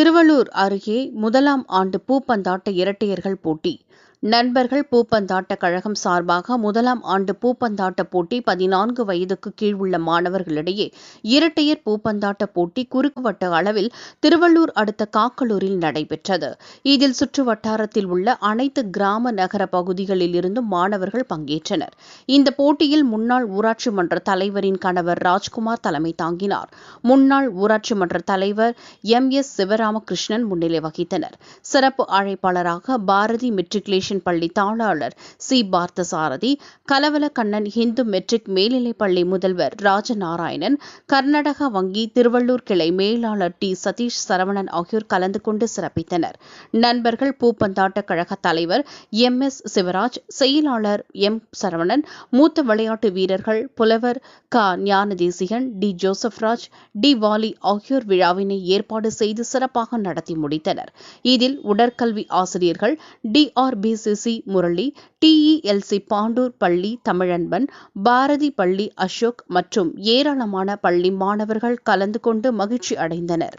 திருவள்ளூர் அருகே முதலாம் ஆண்டு பூப்பந்தாட்ட இரட்டையர்கள் போட்டி. நண்பர்கள் பூப்பந்தாட்ட கழகம் சார்பாக முதலாம் ஆண்டு பூப்பந்தாட்ட போட்டி பதினான்கு வயதுக்கு கீழ் உள்ள மாணவர்களிடையே இரட்டையர் பூப்பந்தாட்ட போட்டி குறுக்குவட்ட அளவில் திருவள்ளூர் அடுத்த காக்கலூரில் நடைபெற்றது. இதில் சுற்று வட்டாரத்தில் உள்ள அனைத்து கிராம நகர பகுதிகளில் இருந்தும் மாணவர்கள் பங்கேற்றனர். இந்த போட்டியில் முன்னாள் ஊராட்சி மன்ற தலைவரின் கணவர் ராஜ்குமார் தலைமை தாங்கினார். முன்னாள் ஊராட்சி மன்ற தலைவர் எம் எஸ் சிவராமகிருஷ்ணன் முன்னிலை வகித்தனர். சிறப்பு அழைப்பாளராக பாரதி மெட்ரிகுலேஷன் பள்ளி தாளாளர் சி. பார்த்தசாரதி கலவல கண்ணன் இந்து மெட்ரிக் மேல்நிலைப் பள்ளி முதல்வர் ராஜநாராயணன் கர்நாடக வங்கி திருவள்ளூர் கிளை மேலாளர் டி. சதீஷ் சரவணன் ஆகியோர் கலந்து கொண்டு சிறப்பித்தனர். நண்பர்கள் பூப்பந்தாட்ட கழக தலைவர் எம். எஸ். சிவராஜ் செயலாளர் எம். சரவணன் மூத்த விளையாட்டு வீரர்கள் புலவர் க. ஞானதேசிகன் டி. ஜோசப்ராஜ் டி. வாலி ஆகியோர் விழாவினை ஏற்பாடு செய்து சிறப்பாக நடத்தி முடித்தனர். இதில் உடற்கல்வி ஆசிரியர்கள் T. R. P. PCC Murali TELC Pandur பள்ளி தமிழன்பன் பாரதி பள்ளி அசோக் மற்றும் ஏராளமான பள்ளி மாணவர்கள் கலந்து கொண்டு மகிழ்ச்சி அடைந்தனர்.